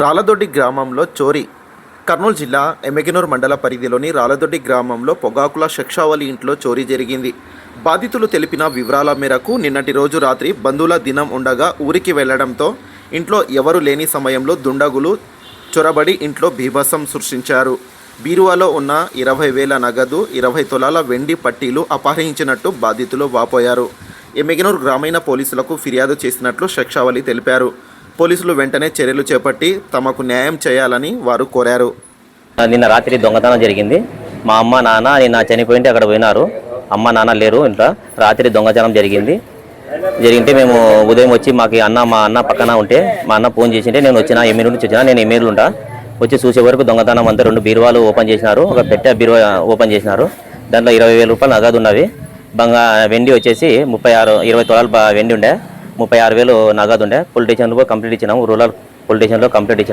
రాలదొడ్డి గ్రామంలో చోరీ. కర్నూలు జిల్లా ఎమెగనూర్ మండల పరిధిలోని రాలదొడ్డి గ్రామంలో పొగాకుల శక్షావలి ఇంట్లో చోరీ జరిగింది. బాధితులు తెలిపిన వివరాల మేరకు నిన్నటి రోజు రాత్రి బంధువుల దినం ఉండగా ఊరికి వెళ్ళడంతో ఇంట్లో ఎవరు లేని సమయంలో దుండగులు చొరబడి ఇంట్లో బీభత్సం సృష్టించారు. బీరువాలో ఉన్న ఇరవై వేల నగదు ఇరవై తులాల వెండి పట్టీలు అపహరించినట్టు బాధితులు వాపోయారు. ఎమెగనూర్ గ్రామీణ పోలీసులకు ఫిర్యాదు చేసినట్లు శక్షావలి తెలిపారు. పోలీసులు వెంటనే చర్యలు చేపట్టి తమకు న్యాయం చేయాలని వారు కోరారు. నిన్న రాత్రి దొంగతనం జరిగింది. మా అమ్మ నాన్న నిన్న చనిపోయింటే అక్కడ పోయినారు. అమ్మ నాన్న లేరు ఇంట్లో. రాత్రి దొంగతనం జరిగింది. జరిగింటే మేము ఉదయం వచ్చి మాకు అన్న మా అన్న పక్కన ఉంటే మా అన్న ఫోన్ చేసింటే నేను వచ్చిన ఎమ్మెల్యే నుంచి వచ్చిన నేను ఎమ్మెల్యే ఉంటా వచ్చి చూసే వరకు దొంగతనం అంతా రెండు బీరువాలు ఓపెన్ చేసినారు. ఒక పెట్టె బీరువా ఓపెన్ చేసినారు. దాంట్లో ఇరవై వేల రూపాయలు నగదు ఉన్నవి. బంగా వెండి వచ్చేసి ముప్పై ఆరు ఇరవై తొలాలు వెండి ఉండే. ముప్పై ఆరు వేలు నగదు ఉండే పోలీస్ స్టేషన్లో కంప్లీట్ ఇచ్చినాము. రూరల్ పోలీస్ స్టేషన్లో కంప్లీట్ ఇచ్చినాము.